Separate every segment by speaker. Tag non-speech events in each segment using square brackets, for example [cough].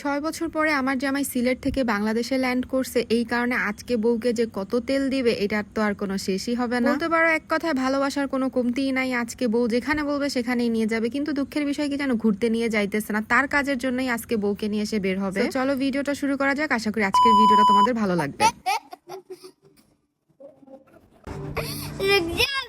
Speaker 1: ছয় বছর পরে আমার জামাই সিলেট থেকে বাংলাদেশে ল্যান্ড করছে। এই কারণে আজকে বউকে যে কত তেল দিবে এটার তো আর কোনো শেষই হবে না। বলতে পারো এক কথায় ভালোবাসার কোনো কমতিই নাই। আজকে বউ যেখানে বলবে সেখানেই নিয়ে যাবে। কিন্তু দুঃখের বিষয় কি যেন ঘুরতে নিয়ে যাইতেছে না। তার কাজের জন্যই আজকে বউকে নিয়ে এসে বের হবে। চলো ভিডিওটা শুরু করা যাক। আশা করি আজকের ভিডিওটা তোমাদের ভালো লাগবে। [laughs]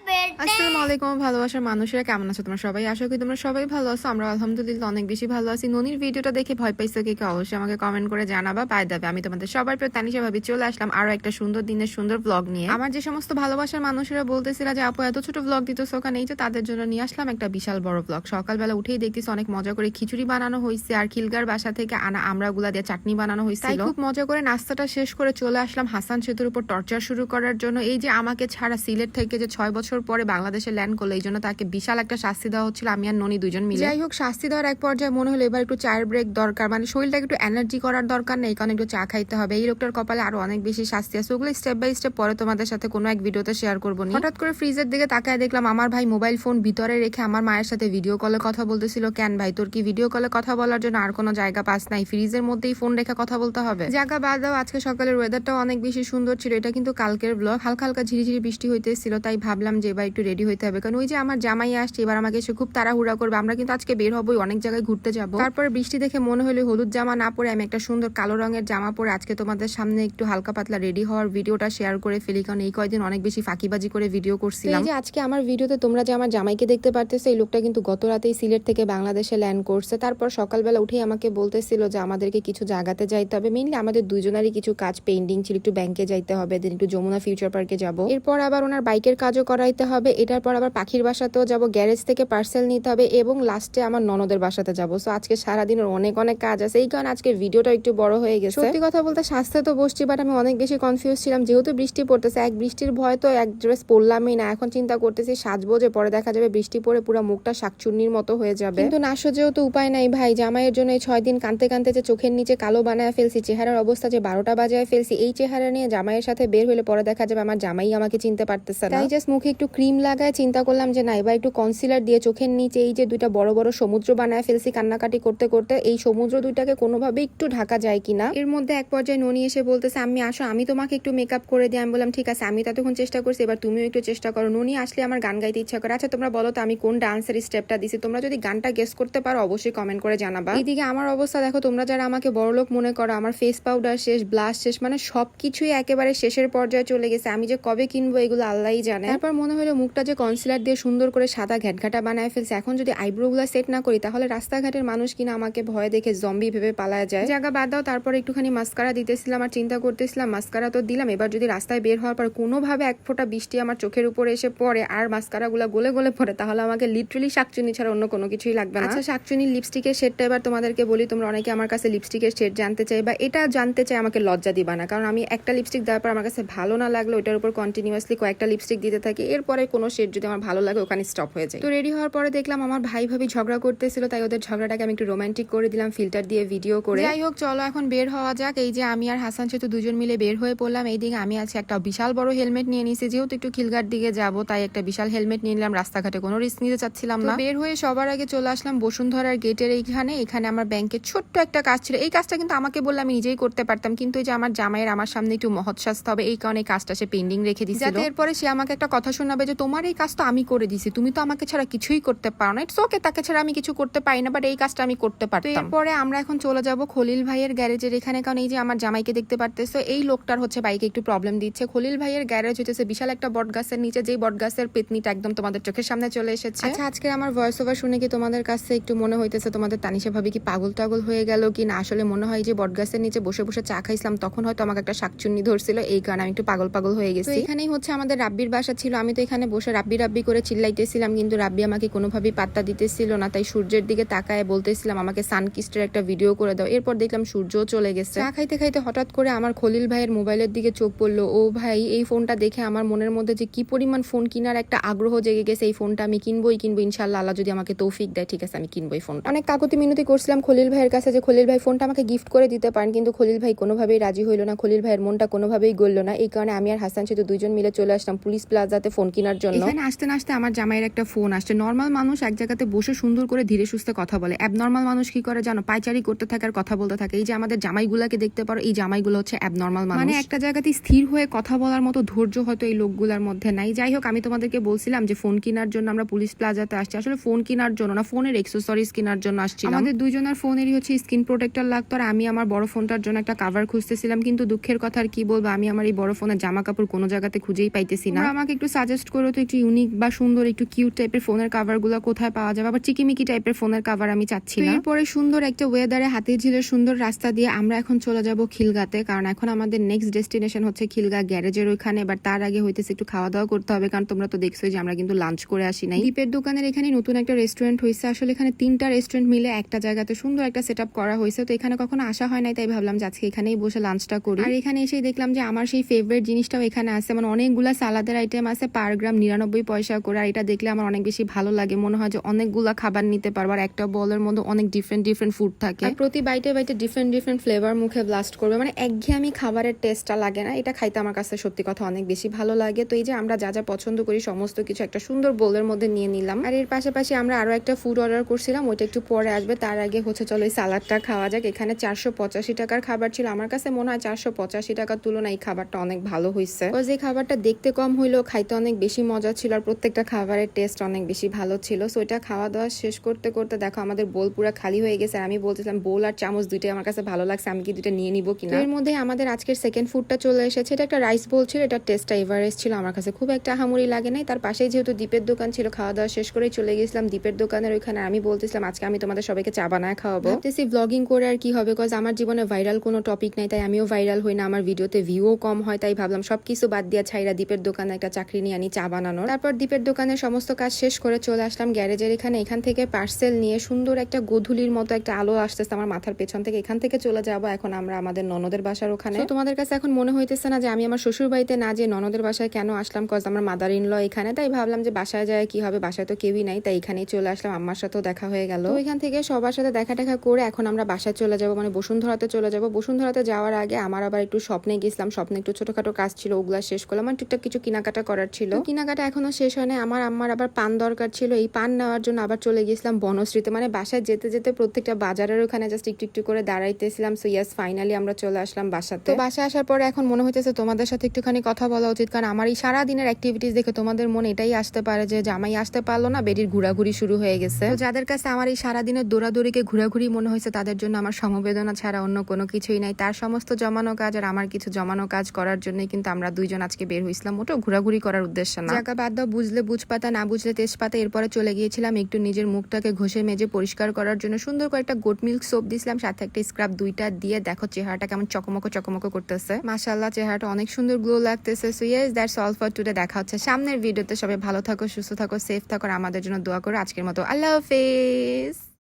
Speaker 1: আসসালামু আলাইকুম ভালোবাসার মানুষেরা কেমন আছো তোমরা সবাই? আশা করি তোমরা সবাই ভালো আছো। আমরা আলহামদুলিল্লাহ অনেক বেশি ভালো আছি। ননির ভিডিওটা দেখে ভয় পাইছো কি কি? অবশ্যই আমাকে কমেন্ট করে জানাবা। দেবে আমি তোমাদের সবার প্রিয় তানিশা ভাবি চলে আসলাম আরও একটা সুন্দর দিনের সুন্দর ব্লগ নিয়ে। আমার যে সমস্ত ভালোবাসার মানুষেরা বলতেছিল যে আপু এত ছোট ব্লগ দিতেছো ওখানে এই যে তাদের জন্য নিয়ে আসলাম একটা বিশাল বড় ব্লগ সকালবেলা উঠেই দেখতেছি অনেক মজা করে খিচুড়ি বানানো হয়েছে আর খিলগার বাসা থেকে আনা আমড়াগুলা দিয়ে চাটনি বানানো হয়েছে খুব মজা করে নাস্তাটা শেষ করে চলে আসলাম হাসান সেতুর উপর টর্চার শুরু করার জন্য। এই যে আমাকে ছাড়া সিলেট থেকে যে ছয় বছর পরে বাংলাদেশে ল্যান্ড করল, এই জন্য তাকে বিশাল একটা শাস্তি দেওয়া হচ্ছিল, আমি আর ননি দুজন মিলে। যাই হোক, শাস্তি দেওয়ার এক পর্যায়ে মনে হলো এবার একটু চায়ের ব্রেক দরকার মানে শরীরটাকে একটু এনার্জি করার দরকার নেই, কারণ একটু চা খাইতে হবে। এই লোকটার কপালে আরও অনেক বেশি শাস্তি আছে, ওগুলো স্টেপ বাই স্টেপ পরে তোমাদের সাথে কোনো এক ভিডিওতে শেয়ার করব নি। হঠাৎ করে ফ্রিজের দিকে তাকায় দেখলাম, আমার ভাই মোবাইল ফোন ভিতরে রেখে আমার মায়ের সাথে ভিডিও কলে কথা বলতেছিল, কেন ভাই, তোর কি ভিডিও কলে কথা বলার জন্য আর কোনো জায়গা পাস নাই? ফ্রিজের মধ্যেই ফোন রেখে কথা বলতে হবে? জায়গা বাদ দাও, আজকে সকালের ওয়েদারটাও অনেক বেশি সুন্দর ছিল, এটা কিন্তু কালকের ব্লগ হালকা হালকা ঝিরিঝিরি বৃষ্টি হইতেছিল, তাই ভাবলাম যে এবার একটু রেডি হইতে হবে। কারণ ওই যে আমার জামাই আসছে, এবার আমাকে এসে খুব তাড়াহুড়া করবে। আমরা কিন্তু আজকে বের হবোই, অনেক জায়গায় ঘুরতে যাব। তারপরে বৃষ্টি দেখে মনে হলো হলুদ জামা না পরে আমি একটা সুন্দর কালো রঙের জামা পরে আজকে তোমাদের সামনে একটু হালকা পাতলা রেডি হওয়ার ভিডিওটা শেয়ার করে ফেলি। কারণ এই কয়দিন অনেক বেশি ফাঁকিবাজি করে ভিডিও করছিলাম। এই যে আজকে আমার ভিডিওতে তোমরা যে আমার জামাইকে দেখতে পারতেছো, এই লোকটা কিন্তু গত রাতেই সিলেট থেকে বাংলাদেশে ল্যান্ড করছে। তারপর সকালবেলা উঠেই আমাকে বলতেছিল যে আমাদেরকে কিছু জায়গাতে যাইতে হবে। মেইনলি আমাদের দুজনেরই কিছু কাজ পেন্ডিং ছিল, একটু ব্যাংকে যাইতে হবে দেন একটু যমুনা ফিউচার পার্কে যাব। এরপর আবার ওনার বাইকের কাজও করাইতে হবে এটার পর আবার পাখির বাসাতেও যাব গ্যারেজ থেকে পার্সেল নিতে হবে এবং লাস্টে আমার ননদের বাসাতে যাব। সো আজকে সারাদিনের অনেক অনেক কাজ আছে। এই কারণে আজকে ভিডিওটা একটু বড় হয়ে গেছে। সত্যি কথা বলতে স্বাস্থ্য তো বসছি বাট আমি অনেক বেশি কনফিউজ ছিলাম। যেহেতু বৃষ্টি পড়তেছে এক বৃষ্টির ভয় তো এক ড্রেস পরলামই না। এখন চিন্তা করতেছি সাজবো যে পরে দেখা যাবে বৃষ্টি পড়ে পুরো মুখটা শাকচুন্নির মতো হয়ে যাবে। কিন্তু না সজেও তো উপায় নাই ভাই। জামাইয়ের জন্য এই ছয় দিন কানতে কানতে যে চোখের নিচে কালো বানায় ফেলছি চেহারার অবস্থা যে বারোটা বাজায় ফেলছি এই চেহারা নিয়ে জামাইয়ের সাথে বের হলে পরে দেখা যাবে আমার জামাই আমাকে চিনতে পারতেছে না। তাই জাস্ট মুখে একটু ক্রিম লাগায় চিন্তা করলাম যে না, এবার একটু কনসিলার দিয়ে চোখের নিচে এই যে দুইটা বড় বড় সমুদ্র বানায় ফেলছি কান্নাকাটি করতে করতে, এই সমুদ্র দুইটাকে কোনোভাবে একটু ঢাকা যায় কিনা? এর মধ্যে এক পর্যায়ে ননি এসে বলতেছে আমি আসো, আমি তোমাকে একটু মেকআপ করে দিই। আমি বললাম, ঠিক আছে আমি ততক্ষণ চেষ্টা করছি, এবার তুমিও একটু চেষ্টা করো। ননি আসলে আমার গান গাইতে ইচ্ছা করে আচ্ছা তোমরা বলো তো, আমি কোন ডান্সের স্টেপটা দিছি? তোমরা যদি গানটা গেস করতে পারো, অবশ্যই কমেন্ট করে জানাবা। এইদিকে আমার অবস্থা, দেখো, তোমরা যারা আমাকে বড়লোক মনে করো, আমার ফেস পাউডার শেষ ব্লাশ শেষ মানে সবকিছুই একেবারে শেষের পর্যায়ে চলে গেছে। আমি যে কবে কিনবো, এগুলো আল্লাহই জানে। তারপর মনে হলো মুখটা যে কনসিলার দিয়ে সুন্দর করে সাদা ঘ্যাটঘাটা বানায় ফেলছে। এখন যদি আইব্রোগুলো সেট না করি, তাহলে রাস্তাঘাটের মানুষ কিনা আমাকে ভয় দেখে জম্বি ভেবে পালায় যায়। জায়গা বাদ দাও, তারপর একটুখানি মাস্কারা দিতেছিলাম আর চিন্তা করতেছিলাম মাস্কারা তো দিলাম। এবার যদি রাস্তায় বের হওয়ার পর কোনোভাবে এক ফোঁটা বৃষ্টি আমার চোখের উপরে এসে পড়ে আর মাস্কারাগুলো গলে গলে পড়ে, তাহলে আমাকে লিটারেলি শাকচুনি ছাড়া অন্য কোনো কিছুই লাগবে না। আচ্ছা শাকচুনি লিপস্টিকের শেডটা এবার তোমাদেরকে বলি। তোমরা অনেকে আমার কাছে লিপস্টিকের শেড জানতে চাই বা এটা জানতে চাই, আমাকে লজ্জা দিবা না। কারণ আমি একটা লিপস্টিক দেওয়ার পর আমার কাছে ভালো না লাগল ওটার উপর কন্টিনিউয়াসলি কয়েকটা লিপস্টিক দিতে থাকি। এরপরে কোনো শেড যদি আমার ভালো লাগে ওখানে স্টপ হয়ে যায়। তো রেডি হওয়ার পরে দেখলাম আমার ভাই ভাবি ঝগড়া করতেছিল তাই ওদের ঝগড়াটাকে আমি একটু রোমান্টিক করে দিলাম ফিল্টার দিয়ে ভিডিও করে। যাই হোক চলো এখন বের হওয়া যাক। এই যে আমি আর হাসান সেতু দুজন মিলে বের হয়ে পড়লাম। এইদিকে আমি আছি একটা বিশাল বড় হেলমেট নিয়ে নিয়েছি যেহেতু একটু খিলঘাট দিকে যাব তাই একটা বিশাল হেলমেট নিয়ে নিলাম। রাস্তাঘাটে কোনো রিস্ক নিতে চাচ্ছিলাম না। বের হয়ে সবার আগে চলে আসলাম বসুন্ধরার গেটের এইখানে। এখানে আমার ব্যাংকের ছোট্ট একটা কাজ ছিল। এই কাজটা কিন্তু আমাকে বললে আমি নিজেই করতে পারতাম কিন্তু এই যে আমার জামাইয়ের আমার সামনে একটু মহৎ হবে এই কারণে কাজটা সে পেন্ডিং রেখে দিয়েছিল যাতে এরপরে সে আমাকে একটা কথা শোনাবে যে তোমার এই কাজটা আমি করে দিছি তুমি তো আমাকে ছাড়া কিছুই করতে পারো না। ইটস ওকে তাকে ছাড়া আমি কিছু করতে পারি না বাট এই কাজটা আমি করতে পারতাম। এরপরে আমরা এখন চলে যাব খলিল ভাইয়ের গ্যারেজের এখানে কারণ এই যে আমার জামাইকে দেখতে পারতেছো এই লোকটার হচ্ছে বাইকে একটু প্রবলেম দিচ্ছে। খলিল ভাইয়ের গ্যারেজ হচ্ছে বিশাল একটা বট গাছের নিচে যেই বট গাছের পেতনিটা একদম তোমাদের চোখের সামনে চলে এসেছে। আচ্ছা আজকে আমার ভয়েস ওভার শুনে কি তোমাদের কাছে একটু মনে হইতেছে তোমাদের তানিশা ভাবি কি পাগল টাগল হয়ে গেল কি না? আসলে মনে হয় যে বট গাছের নিচে বসে বসে চা খাইছিলাম তখন হয়তো আমাকে একটা শাকচুন্নি ধরছিল এই কারণে আমি একটু পাগল পাগল হয়ে গেছি। এখানেই হচ্ছে আমাদের রাব্বির বাসা ছিল আমি তো এখানে বসে রাব্বি রাব্বি করে চিল্লাইতেছিলাম, কিন্তু রাব্বি আমাকে কোনোভাবেই পাত্তা দিতেছিল না। তাই সূর্যের দিকে তাকায় বলতেছিলাম, আমাকে সানকিস্টের একটা ভিডিও করে দাও। এরপর দেখলাম সূর্যও চলে গেছে। চা খাইতে খাইতে হঠাৎ করে আমার খলিল ভাইয়ের মোবাইলের দিকে চোখ পড়ল। ও ভাই, এই ফোনটা দেখে আমার মনের মধ্যে যে কি পরিমাণ ফোন কেনার একটা আগ্রহ জেগে গেছে, এই ফোনটা আমি কিনবোই কিনবো ইনশাল্লাহ আল্লাহ যদি আমাকে তৌফিক দেয়, ঠিক আছে, আমি কিনবো এই ফোনটা। অনেক কাকতি মিনতি করছিলাম খলিল ভাইয়ের কাছে যে, খলিল ভাই, ফোনটা আমাকে গিফট করে দিতে পারেন। কিন্তু খলিল ভাই কোনোভাবেই রাজি হইল না। খলিল ভাইয়ের মনটা কোনোভাবেই গললো না। এই কারণে আমি আর হাসান সেতু দুজন মিলে চলে আসলাম পুলিশ প্লাজাতে ফোন কেনার জন্য? এখানে আসতে না আসতে আমার জামাইয়ের একটা ফোন আসছে। নর্মাল মানুষ এক জায়গাতে বসে সুন্দর করে ধীরে সুস্থে কথা বলে। অ্যাবনর্মাল মানুষ কি করে জানো? পাইচারি করতে থাকে আর কথা বলতে থাকে। এই যে আমাদের জামাইগুলাকে দেখতে পারো এই জামাইগুলো হচ্ছে অ্যাবনর্মাল মানুষ। মানে একটা জায়গাতে স্থির হয়ে কথা বলার মতো ধৈর্য হয়তো এই লোকগুলোর মধ্যে নাই। যাই হোক আমি তোমাদেরকে বলছিলাম যে ফোন কেনার জন্য আমরা পুলিশ প্লাজাতে আসছি। আসলে ফোন কেনার জন্য না ফোনের এক্সেসরিজ কেনার জন্য আসছি আমাদের দুইজনের ফোনেরই হচ্ছে স্ক্রিন প্রোটেক্টর লাগতো আর আমি আমার বড় ফোনটার জন্য একটা কাভার খুঁজতেছিলাম। কিন্তু দুঃখের কথা আর কি বলব আমি আমার এই বড় ফোনের জামা কাপড় কোনো জায়গাতে খুঁজেই পাইতেছি না। আমাকে একটু সাজেস্ট করো তো একটু ইউনিক বা সুন্দর একটু কিউট টাইপের ফোনের কাভারগুলো কোথায় পাওয়া যাবে? আবার চিকিমিকি টাইপের ফোনের কাভার আমি চাচ্ছি এরপরে সুন্দর একটা ওয়েদারে হাতির ঝিলের সুন্দর রাস্তা দিয়ে আমরা এখন চলে যাব খিলগাতে। কারণ এখন আমাদের নেক্সট ডেস্টিনেশন হচ্ছে খিলগা গ্যারেজের ওইখানে। এবার তার আগে হইতেছে একটু খাওয়া দাওয়া করতে হবে। কারণ তোমরা তো দেখছ যে আমরা কিন্তু লাঞ্চ করে আসি নাই। দীপের দোকানের এখানে নতুন একটা রেস্টুরেন্ট হয়েছে আসলে এখানে তিনটা রেস্টুরেন্ট মিলে একটা জায়গাতে সুন্দর একটা সেট করা হয়েছে তো এখানে কখনো আসা হয় নাই তাই ভাবলাম যে আজকে এখানেই বসে লাঞ্চটা করি। আর এখানে এসেই দেখলাম যে আমার সেই ফেভারিট জিনিসটাও এখানে আছে। মানে অনেকগুলা সালাদের আইটেম আছে। পার গ্রাম নিরানব্বই পয়সা করে, আর এটা দেখলে আমার অনেক বেশি ভালো লাগে। মনে হয় যে অনেকগুলা খাবার নিতে পারব, আর একটা বলের মধ্যে অনেক ডিফারেন্ট ডিফারেন্ট ফুড থাকে। প্রতি বাইটে বাইটে ডিফারেন্ট ডিফারেন্ট ফ্লেভার মুখে ব্লাস্ট করবে। মানে একঘেয়েমি খাবারের টেস্টটা লাগে না, এটা খাইতে আমার কাছে সত্যি কথা অনেক বেশি ভালো লাগে। তো এই যে আমরা যা যা পছন্দ করি, সমস্ত কিছু একটা সুন্দর বোলের মধ্যে নিয়ে নিলাম। আর এর পাশাপাশি আমরা আরও একটা ফুড অর্ডার করছিলাম, ওইটা একটু পরে আসবে। তার আগে হচ্ছে চলো এই সালাদটা খাওয়া যাক। এখানে চারশো পঁচাশি টাকার খাবার ছিল। আমার কাছে মনে হয় চারশো পঁচাশি টাকার তুলনায় এই খাবারটা অনেক ভালো হয়েছে যে খাবারটা দেখতে কম হইলেও খাইতে অনেক বেশি মজা ছিল আর প্রত্যেকটা খাবারের টেস্ট অনেক বেশি ভালো ছিল। সো এটা খাওয়া দাওয়া শেষ করতে করতে দেখো আমাদের বোল পুরো খালি হয়ে গেছে আর আমি বলতেছিলাম বোল আর চামচ দুইটাই আমার কাছে ভালো লাগছে আমি কি দুইটা নিয়ে নিব কিনা? এর মধ্যে আমাদের আজকের সেকেন্ড ফুডটা চলে এসেছে। এটা একটা রাইস বোল ছিল এটা টেস্টটা এভারেস্ট ছিল আমার কাছে খুব একটা আহামরি লাগে নাই। তার পাশেই যেহেতু দ্বীপের দোকান ছিল খাওয়া দাওয়া শেষ করে চলে গেছিলাম দ্বীপের দোকানের ওইখানে। আমি বলতেছিলাম আজকে আমি তোমাদের সবাইকে চা বানায় খাওয়াবো। ভাবতেছি ব্লগিং করে আর কি হবে কজ আমার জীবনে ভাইরাল কোনো টপিক নাই তাই আমিও ভাইরাল হই না। আমার ভিডিওতে ভিউও কম হয় তাই ভাবলাম সবকিছু বাদ দিয়া ছাইরা দ্বীপের দোকানে একটা চাকরি নিয়ে আনি চা বানানোর। তারপর দ্বীপের দোকানের সমস্ত কাজ শেষ করে চলে আসলাম গ্যারেজের এখানে। এখান থেকে পার্সেল নিয়ে সুন্দর একটা গোধূলির মতো একটা আলো আসতেছে আমার মাথার পেছন থেকে। এখান থেকে চলে যাব এখন আমরা আমাদের ননদের বাসার ওখানে। তোমাদের কাছে এখন মনে হইতেছে না যে আমি আমার শ্বশুর বাড়িতে না যে ননদের বাসায় কেন আসলাম? কজ আমার মাদার ইন ল এখানে। তাই ভাবলাম যে বাসায় যায় কি হবে? বাসায় তো কেউই নাই। তাই এখানেই চলে আসলাম। আম্মার সাথেও দেখা হয়ে গেল। এখান থেকে সবার সাথে দেখা টেখা করে এখন আমরা বাসায় চলে যাব। মানে বসুন্ধরাতে চলে যাব। বসুন্ধরাতে যাওয়ার আগে আমার আবার একটু স্বপ্নে গেছিলাম। স্বপ্নে একটু ছোটখাটো কাজ ছিল। ওগুলা শেষ করলাম। আর টুকটাক কিছু কেনাকাটা করার ছিল। কেনাকাটা এখনও শেষ হয় না আমার আম্মার আবার পান দরকার ছিল। এই পান নেওয়ার জন্য আবার চলে গেছিলাম বনশ্রীতে। মানে বাসায় যেতে যেতে প্রত্যেকটা বাজারের ওখানে জাস্ট একটু একটু করে দাঁড়াইতেছিলাম। সো ইয়াস ফাইনালি আমরা চলে আসলাম বাসাতে। তো বাসায় আসার পরে এখন মনে হইতেছে তোমাদের সাথে একটুখানি কথা বলা উচিত। কারণ আমার এই সারা দিনের অ্যাক্টিভিটিস দেখে তোমাদের মনে এটাই আসতে পারে যে জামাই আসতে পারল না বেডির ঘোরাঘুরি শুরু হয়ে গেছে। তো যাদের কাছে আমার এই সারা দিনের দৌড়াদৌড়িকে ঘোরাঘুরি মনে হয়েছে তাদের জন্য আমার সমবেদনা ছাড়া অন্য কোনো কিছুই নাই। তার সমস্ত জমানো কাজ আর আমার কিছু জমানো কাজ করার জন্যই কিন্তু আমরা দুইজন আজকে বের হয়েছিলাম ওটা ঘোরাঘুরি করার উদ্দেশ্য না জায়গা বাদ দাও, বুঝলে বুঝপাতা, না বুঝলে তেজপাতা। এরপরে চলে গিয়েছিলাম একটু নিজের মুখটাকে ঘষে মেজে পরিষ্কার করার জন্য। সুন্দর করে একটা গোট মিল্ক সোপ দিছিলাম, সাথে একটা স্ক্রাব দুইটা দিয়ে দেখো চেহারাটা কেমন চকমকো চকমকো করতেছে। মাশাল্লাহ চেহারাটা অনেক সুন্দর গ্লো লাগতেছে। So yes that's all for today দেখা হচ্ছে সামনের ভিডিওতে সবাই ভালো থাকো, সুস্থ থাকো সেফ থাকো আমাদের জন্য দোয়া করো। আজকের মতো আল্লাহ হাফেজ।